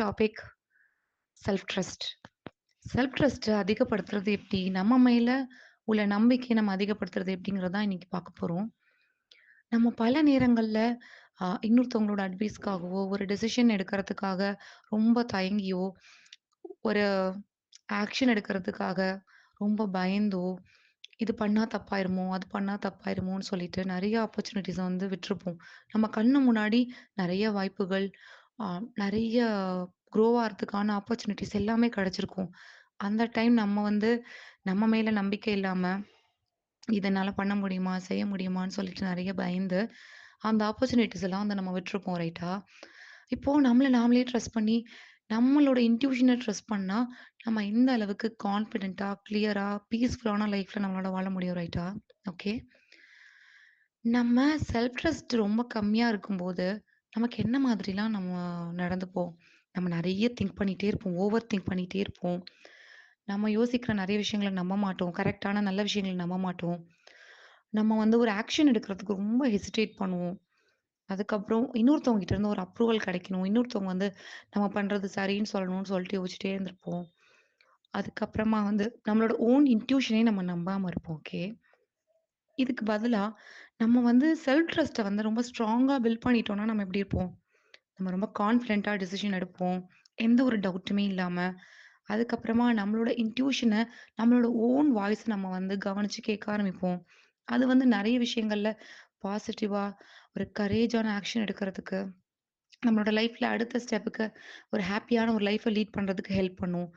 Topic self trust. Self ட்ரஸ்ட்டை அதிகப்படுத்துறது எப்படி? நம்ம மேல உள்ள நம்பிக்கையை நம்ம அதிகப்படுத்துறது எப்படிங்கிறது தான் இன்னைக்கு பார்க்க போறோம். நம்ம பல நேரங்களில் இன்னொருத்தவங்களோட அட்வைஸ்க்காகவோ, ஒரு டெசிஷன் எடுக்கிறதுக்காக ரொம்ப தயங்கியோ, ஒரு ஆக்ஷன் எடுக்கிறதுக்காக ரொம்ப பயந்தோ, இது பண்ணா தப்பாயிருமோ, அது பண்ணா தப்பாயிருமோன்னு சொல்லிட்டு நிறைய ஆப்பர்ச்சுனிட்டிஸை வந்து விட்டுருப்போம். நம்ம கண்ணு முன்னாடி நிறைய வாய்ப்புகள், நிறைய க்ரோ ஆகிறதுக்கான ஆப்பர்ச்சுனிட்டிஸ் எல்லாமே கிடைச்சிருக்கும். அந்த டைம் நம்ம வந்து நம்ம மேல நம்பிக்கை இல்லாம, இதனால பண்ண முடியுமா? செய்ய முடியுமான்னு?" சொல்லிட்டு நிறைய பயந்து, அந்த ஆப்பர்ச்சுனிட்டிஸ் எல்லாம் வந்து நம்ம விட்டுருப்போம் ரைட்டா? இப்போ நம்மளை நாமளே ட்ரெஸ் பண்ணி, நம்மளோட இன்ட்யூஷனை ட்ரெஸ் பண்ணா, நம்ம எந்த அளவுக்கு கான்ஃபிடென்ட்டா, கிளியரா, பீஸ்ஃபுல்லான லைஃப்ல நம்மளோட வாழ முடியும் ரைட்டா? ஓகே. நம்ம செல்ஃப் ட்ரஸ்ட் ரொம்ப கம்மியா இருக்கும்போது, நமக்கு என்ன மாதிரிலாம் நம்ம நடந்துப்போம்? நம்ம நிறைய திங்க் பண்ணிட்டே இருப்போம். ஓவர் திங்க் பண்ணிட்டே இருப்போம். நம்ம யோசிக்கிற நிறைய விஷயங்கள நம்ப மாட்டோம். கரெக்டான நல்ல விஷயங்கள நம்ப மாட்டோம். நம்ம வந்து ஒரு ஆக்ஷன் எடுக்கிறதுக்கு ரொம்ப ஹெசிடேட் பண்ணுவோம். அதுக்கப்புறம் இன்னொருத்தவங்க கிட்ட இருந்து ஒரு அப்ரூவல் கிடைக்கணும். இன்னொருத்தவங்க வந்து நம்ம பண்றது சரின்னு சொல்லணும்னு சொல்லிட்டு யோசிச்சுட்டே இருந்திருப்போம். அதுக்கப்புறமா வந்து நம்மளோட ஓன் இன்ட்யூஷனே நம்ம நம்பாம இருப்போம். ஓகே. இதுக்கு பதிலாக நம்ம வந்து செல்ஃப் ட்ரஸ்ட்டை வந்து ரொம்ப ஸ்ட்ராங்காக பில்ட் பண்ணிட்டோம்னா, நம்ம எப்படி இருப்போம்? நம்ம ரொம்ப கான்ஃபிடென்ட்டாக டிசிஷன் எடுப்போம். எந்த ஒரு டவுட்டுமே இல்லாமல் அதுக்கப்புறமா நம்மளோட இன்ட்யூஷனை நம்மளோட ஓன் வாய்ஸ நம்ம வந்து கவனித்து கேட்க ஆரம்பிப்போம். அது வந்து நிறைய விஷயங்களில் பாசிட்டிவாக ஒரு கரேஜான ஆக்ஷன் எடுக்கிறதுக்கு, நம்மளோட லைஃப்பில் அடுத்த ஸ்டெப்புக்கு ஒரு ஹாப்பியான ஒரு லைஃப்பை லீட் பண்ணுறதுக்கு ஹெல்ப் பண்ணும்.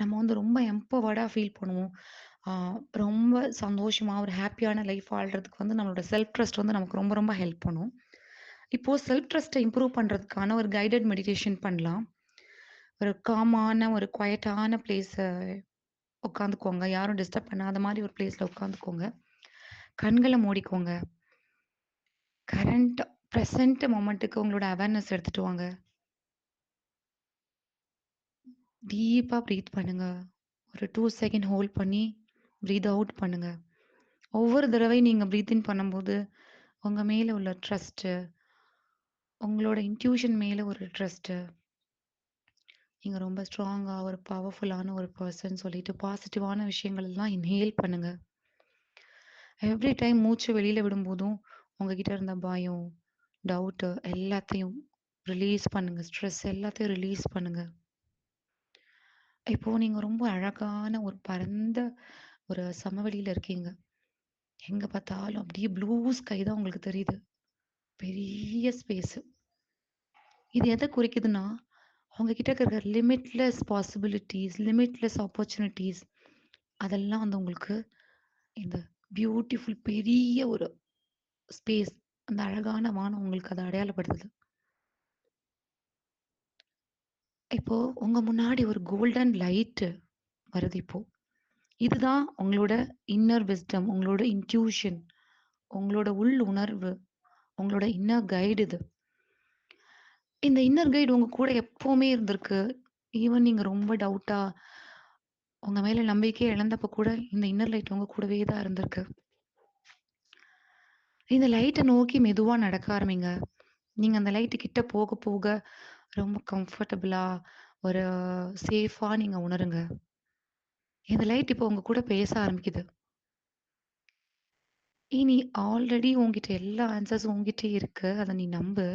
நம்ம வந்து ரொம்ப எம்பவர்டாக ஃபீல் பண்ணுவோம். ரொம்ப சந்தோஷமாக ஒரு ஹாப்பியான லைஃப் வாழ்கிறதுக்கு வந்து நம்மளோட செல்ஃப் ட்ரஸ்ட் வந்து நமக்கு ரொம்ப ரொம்ப ஹெல்ப் பண்ணும். இப்போது செல்ஃப் ட்ரஸ்ட்டை இம்ப்ரூவ் பண்ணுறதுக்கான ஒரு கைடட் மெடிடேஷன் பண்ணலாம். ஒரு காமான, ஒரு குவயட்டான பிளேஸை உட்காந்துக்கோங்க. யாரும் டிஸ்டர்ப் பண்ணாத மாதிரி ஒரு பிளேஸில் உட்காந்துக்கோங்க. கண்களை மூடிக்கோங்க. கரண்ட் ப்ரெசண்ட் மொமெண்ட்டுக்கு உங்களோட அவேர்னஸ் எடுத்துட்டு வாங்க. டீப்பாக ப்ரீத் பண்ணுங்க. ஒரு டூ செகண்ட் ஹோல்ட் பண்ணி, ப்ரீத் அவுட் பண்ணுங்க. ஒவ்வொரு தடவை நீங்க ப்ரீத் இன் பண்ணும்போது, உங்க மேல உள்ள ட்ரஸ்ட்டு, உங்களோட இன்ட்யூஷன் மேல ஒரு ட்ரஸ்ட்டு நீங்க ரொம்ப ஸ்ட்ராங்கா, ஒரு பவர்ஃபுல்லான ஒரு பர்சன் சொல்லிட்டு பாசிட்டிவான விஷயங்கள் எல்லாம் இன்ஹேல் பண்ணுங்க. எவ்ரி டைம் மூச்சு வெளியில விடும்போதும், உங்ககிட்ட இருந்த பயம், டவுட்டு எல்லாத்தையும் ரிலீஸ் பண்ணுங்க. ஸ்ட்ரெஸ் எல்லாத்தையும் ரிலீஸ் பண்ணுங்க. இப்போ நீங்க ரொம்ப அழகான ஒரு பரந்த ஒரு சமவெளியில இருக்கீங்க. எங்க பார்த்தாலும் அப்படியே ப்ளூ ஸ்கை தான் உங்களுக்கு தெரியுது. பெரிய ஸ்பேஸ் இது எதை குறிக்குதுன்னா, அவங்க கிட்ட இருக்கிற லிமிட்லெஸ் பாசிபிலிட்டிஸ் லிமிட்லெஸ் ஆப்பர்ச்சுனிட்டீஸ் அதெல்லாம் வந்து உங்களுக்கு இந்த பியூட்டிஃபுல் பெரிய ஒரு ஸ்பேஸ், அந்த அழகான வானம் உங்களுக்கு அதை அடையாளப்படுத்துது. இப்போ உங்க முன்னாடி ஒரு கோல்டன் லைட்டு வருது இப்போ. இதுதான் உங்களோட இன்னர் விஸ்டம், உங்களோட இன்ட்யூஷன், உங்களோட உள் உணர்வு, உங்களோட இன்னர் கைடு இது. இந்த இன்னர் கைடு உங்க கூட எப்பவுமே இருந்திருக்கு. ஈவன் நீங்க ரொம்ப டவுட்டா, உங்க மேல நம்பிக்கையே இழந்தப்ப கூட இந்த இன்னர் லைட் உங்க கூடவே தான் இருந்திருக்கு. இந்த லைட்டை நோக்கி மெதுவா நடக்க ஆரம்பிங்க. நீங்க அந்த லைட்டு கிட்ட போக போக ரொம்ப கம்ஃபர்டபுளா, ஒரு சேஃபா நீங்க உணருங்க. இந்த லைட் இப்போ உங்க கூட பேச ஆரம்பிக்குது. "ஏய் நீ ஆல்ரெடி உன்கிட்ட எல்லா ஆன்சர்ஸும் உன்கிட்டயே இருக்கு. அத நீ நம்பு."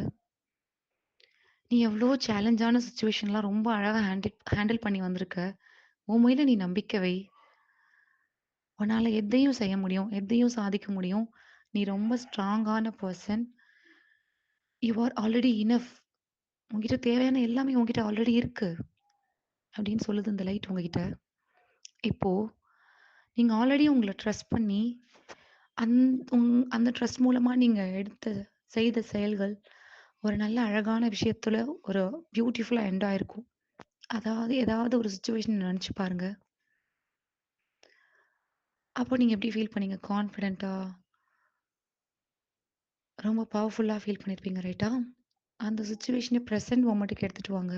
"நீ எவ்ளோ சேலஞ்சான சிச்சுவேஷன்லாம் ரொம்ப அழகா ஹேண்டில் ஹேண்டில் பண்ணி வந்திருக்க. உன் மேல நீ நம்பிக்கை வை." "உன்னால எதையும் செய்ய முடியும். எதையும் சாதிக்க முடியும். நீ ரொம்ப ஸ்ட்ராங்கான person." "You are already enough." உன்கிட்ட தேவையான எல்லாமே உன்கிட்ட ஆல்ரெடி இருக்கு. அப்படின்னு சொல்லுது இந்த லைட் உங்ககிட்ட. இப்போ நீங்க ஆல்ரெடி உங்களை ட்ரஸ்ட் பண்ணி, அந் உங் அந்த ட்ரஸ்ட் மூலமா நீங்க எடுத்த செய்த செயல்கள், ஒரு நல்ல அழகான விஷயத்துல ஒரு பியூட்டிஃபுல்லா எண்ட் ஆயிருக்கும். அதாவது ஏதாவது ஒரு சுச்சுவேஷன் நினச்சி பாருங்க. அப்போ நீங்க எப்படி ஃபீல் பண்ணீங்க? கான்ஃபிடென்ட்டா? ரொம்ப பவர்ஃபுல்லா ஃபீல் பண்ணியிருப்பீங்க ரைட்டா? அந்த சுச்சுவேஷனை ப்ரெசன்ட் மொமெண்ட்டுக்கு எடுத்துட்டு வாங்க.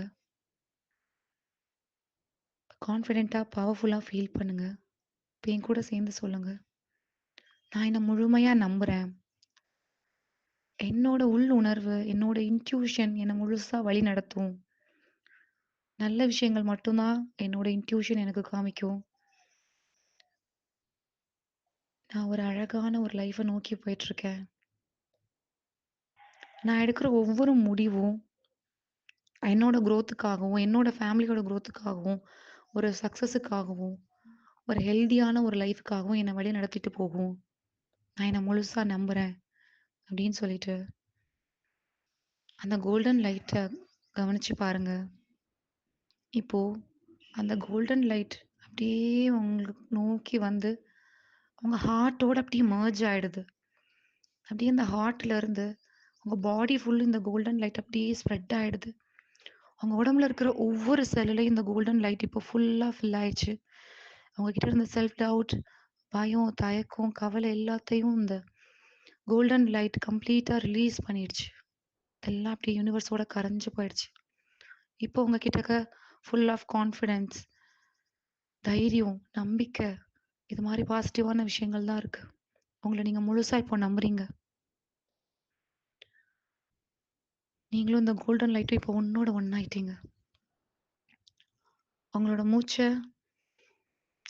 கான்ஃபிடெண்ட்டாக பவர்ஃபுல்லாக ஃபீல் பண்ணுங்கள் இப்போ என் கூட சேர்ந்து சொல்லுங்கள் "நான் என்னை முழுமையாக நம்புகிறேன் என்னோட உள் உணர்வு, என்னோட இன்ட்யூஷன் என்னை முழுசாக வழி நடத்தும். நல்ல விஷயங்கள் மட்டும்தான் என்னோட இன்ட்யூஷன் எனக்கு காமிக்கும். நான் ஒரு அழகான ஒரு லைஃப்பை நோக்கி போயிட்டுருக்கேன். நான் எடுக்கிற ஒவ்வொரு முடிவும் என்னோட குரோத்துக்காகவும், என்னோட ஃபேமிலியோட குரோத்துக்காகவும், ஒரு சக்சஸுக்காகவும், ஒரு ஹெல்த்தியான ஒரு லைஃப்க்காகவும் என்னை வழி நடத்திட்டு போகும். நான் என்னை முழுசாக நம்புகிறேன் அப்படின்னு சொல்லிட்டு அந்த கோல்டன் லைட்டை கவனிச்சு பாருங்க. இப்போது அந்த கோல்டன் லைட் அப்படியே உங்களுக்கு நோக்கி வந்து, அவங்க ஹார்ட்டோட அப்படியே மர்ஜ் ஆயிடுது. அப்படியே அந்த ஹார்ட்லேருந்து உங்கள் பாடி ஃபுல் இந்த கோல்டன் லைட் அப்படியே ஸ்ப்ரெட் ஆகிடுது அவங்க உடம்புல இருக்கிற ஒவ்வொரு செல்லுலையும் இந்த கோல்டன் லைட் இப்போ ஃபுல்லா ஃபில் ஆயிடுச்சு. அவங்க கிட்ட இருந்த செல்ஃப் டவுட், பயம், தயக்கம், கவலை எல்லாத்தையும் இந்த கோல்டன் லைட் கம்ப்ளீட்டா ரிலீஸ் பண்ணிடுச்சு. எல்லாம் அப்படியே யூனிவர்ஸோட கரைஞ்சு போயிடுச்சு. இப்போ உங்க கிட்டக்க ஃபுல் ஆஃப் கான்ஃபிடென்ஸ் தைரியம், நம்பிக்கை இது மாதிரி பாசிட்டிவான விஷயங்கள் தான் இருக்கு. உங்களை நீங்க முழுசா இப்போ நம்புறீங்க. நீங்களும் இந்த கோல்டன் லைட்டும் இப்போ ஒண்ணோட ஒண்ணாயிட்டீங்க. உங்களோட மூச்சை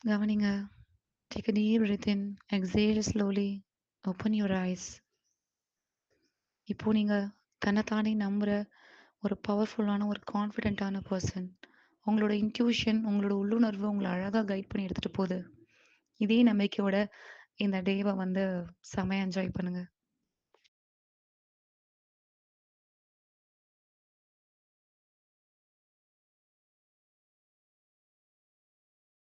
கவனிங்க. Take a deep breath in Exhale slowly open your eyes. இப்போ நீங்கள் தன்னைத்தானே நம்புகிற ஒரு பவர்ஃபுல்லான ஒரு கான்ஃபிடென்ட்டான பர்சன் உங்களோட இன்ட்யூஷன், உங்களோட உள்ளுணர்வு உங்களை அழகாக கைட் பண்ணி எடுத்துகிட்டு போகுது இதே நம்பிக்கையோட இந்த டேவை வந்து செமையை என்ஜாய் பண்ணுங்கள்